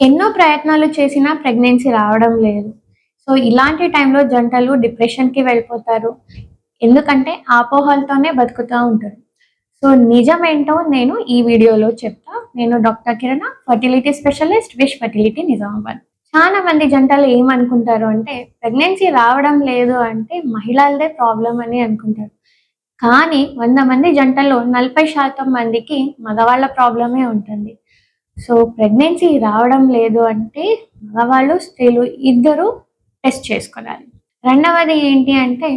ఎన్నో ప్రయత్నాలు చేసినా ప్రెగ్నెన్సీ రావడం లేదు. సో ఇలాంటి టైంలో జంటలు డిప్రెషన్కి వెళ్ళిపోతారు. ఎందుకంటే ఆపోహలతోనే బతుకుతూ ఉంటారు. సో నిజమేంటో నేను ఈ వీడియోలో చెప్తా. నేను doctor Kiran fertility specialist wish fertility Nizamabad. చాలా మంది జంటలు ఏమనుకుంటారు అంటే ప్రెగ్నెన్సీ రావడం లేదు అంటే మహిళలదే ప్రాబ్లం అని అనుకుంటారు. కానీ వంద మంది జంటలు నలభై శాతం మందికి మగవాళ్ళ ప్రాబ్లమే ఉంటుంది. సో ప్రెగ్నెన్సీ రావడం లేదు అంటే మగవాళ్ళు స్త్రీలు ఇద్దరు టెస్ట్ చేసుకోవాలి. రెండవది ఏంటి అంటే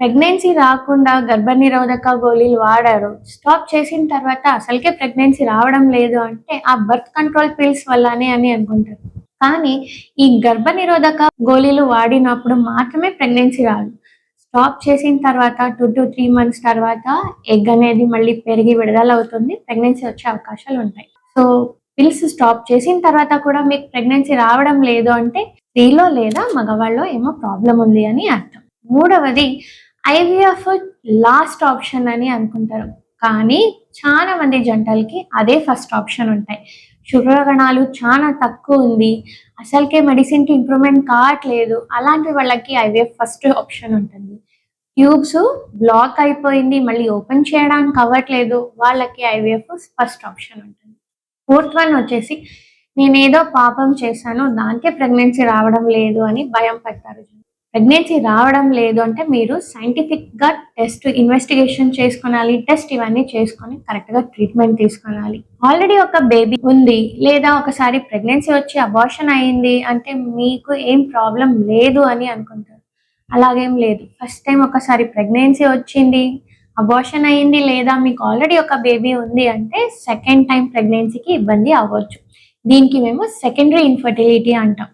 ప్రెగ్నెన్సీ రాకుండా గర్భనిరోధక గోళీలు వాడారు. స్టాప్ చేసిన తర్వాత అసలుకే ప్రెగ్నెన్సీ రావడం లేదు అంటే ఆ బర్త్ కంట్రోల్ పిల్స్ వల్లనే అని అనుకుంటారు. కానీ ఈ గర్భనిరోధక గోళీలు వాడినప్పుడు మాత్రమే ప్రెగ్నెన్సీ రాదు. స్టాప్ చేసిన తర్వాత టూ టు త్రీ మంత్స్ తర్వాత ఎగ్ అనేది మళ్ళీ పెరిగి విడుదల అవుతుంది ప్రెగ్నెన్సీ వచ్చే అవకాశాలు ఉంటాయి. సో పిల్స్ స్టాప్ చేసిన తర్వాత కూడా మీకు ప్రెగ్నెన్సీ రావడం లేదు అంటే స్త్రీలో లేదా మగవాళ్ళలో ఏమో ప్రాబ్లం ఉంది అని అర్థం. మూడవది ఐవీఎఫ్ లాస్ట్ ఆప్షన్ అని అనుకుంటారు. కానీ చాలా మంది జంటలకి అదే ఫస్ట్ ఆప్షన్ ఉంటాయి. శుక్రగణాలు చాలా తక్కువ ఉంది. అసలుకే మెడిసిన్కి ఇంప్రూవ్మెంట్ కావట్లేదు. అలాంటి వాళ్ళకి ఐవీఎఫ్ ఫస్ట్ ఆప్షన్ ఉంటుంది. ట్యూబ్స్ బ్లాక్ అయిపోయింది మళ్ళీ ఓపెన్ చేయడానికి అవ్వట్లేదు. వాళ్ళకి ఐవీఎఫ్ ఫస్ట్ ఆప్షన్ ఉంటుంది. ఫోర్త్ వన్ వచ్చేసి నేను ఏదో పాపం చేశాను దానికే ప్రెగ్నెన్సీ రావడం లేదు అని భయం పడతారు ప్రెగ్నెన్సీ రావడం లేదు అంటే మీరు సైంటిఫిక్గా టెస్ట్ ఇన్వెస్టిగేషన్ చేసుకోనాలి టెస్ట్ ఇవన్నీ చేసుకొని కరెక్ట్గా ట్రీట్మెంట్ తీసుకోనాలి. ఆల్రెడీ ఒక బేబీ ఉంది లేదా ఒకసారి ప్రెగ్నెన్సీ వచ్చి అబార్షన్ అయింది అంటే మీకు ఏం ప్రాబ్లం లేదు అని అనుకుంటారు. అలాగేం లేదు. ఫస్ట్ టైం ఒకసారి ప్రెగ్నెన్సీ వచ్చింది అబార్షన్ అయింది లేదా మీకు ఆల్రెడీ ఒక బేబీ ఉంది అంటే సెకండ్ టైం ప్రెగ్నెన్సీకి ఇబ్బంది అవ్వచ్చు. దీనికి మేము సెకండరీ ఇన్ఫర్టిలిటీ అంటాం.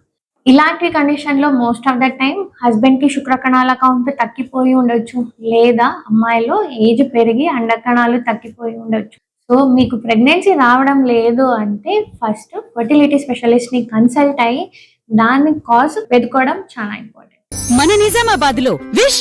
ఇలాంటి కండిషన్లో మోస్ట్ ఆఫ్ ద టైం హస్బెండ్కి శుక్రకణాల కౌంట్ తగ్గిపోయి ఉండొచ్చు లేదా అమ్మాయిలో ఏజ్ పెరిగి అండకణాలు తగ్గిపోయి ఉండొచ్చు. సో మీకు ప్రెగ్నెన్సీ రావడం లేదు అంటే ఫస్ట్ ఫర్టిలిటీ స్పెషలిస్ట్ని కన్సల్ట్ అయ్యి దాని కాజ్ వెతుకోవడం చాలా ఇంపార్టెంట్ మన నిజామాబాద్లో విష్